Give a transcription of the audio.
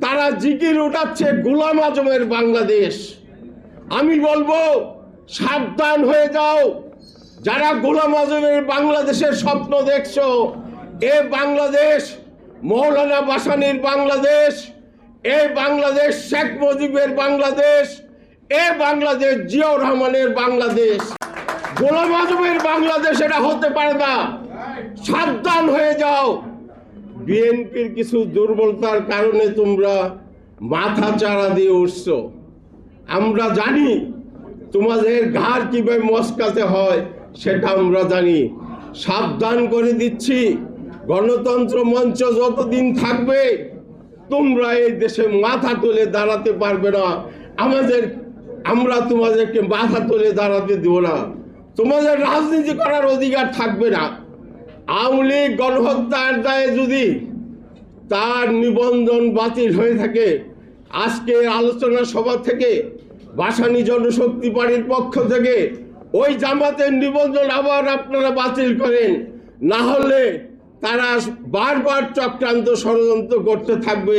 তারা জিকির উঠাচ্ছে গোলাম আজমের বাংলাদেশ। আমি বলব, সাবধান হয়ে যাও। যারা গোলাম আজমের বাংলাদেশের স্বপ্ন দেখছ, এ বাংলাদেশ, মৌলানা বাসানির বাংলাদেশ, এ বাংলাদেশ, শেখ মুজিবের বাংলাদেশ, এ বাংলাদেশ, জিয়াউর রহমানের বাংলাদেশ। গোলাম আজমের বাংলাদেশ এটা হতে পারে না। সাবধান হয়ে যাও। বিএনপির কিছু দুর্বলতার কারণে তোমরা মাথা চারা দিয়ে উঠছো। আমরা জানি তোমাদের ঘাড় কীভাবে মস্কাতে হয়, সেটা আমরা জানি। সাবধান করে দিচ্ছি, গণতন্ত্র মঞ্চ যতদিন থাকবে, তোমরা এই দেশে মাথা তুলে দাঁড়াতে পারবে না। আমাদের, আমরা তোমাদেরকে মাথা তুলে দাঁড়াতে দেব না। তোমাদের রাজনীতি করার অধিকার থাকবে না। আওয়ামী গণহত্যার দায়ে যদি তার নিবন্ধন বাতিল হয়ে থাকে, আজকে আলোচনা সভা থেকে বাসানি জনশক্তি পার্টির পক্ষ থেকে, ওই জামাতের নিবন্ধন আবার আপনারা বাতিল করেন। না হলে তারা বারবার চক্রান্ত ষড়যন্ত্র করতে থাকবে।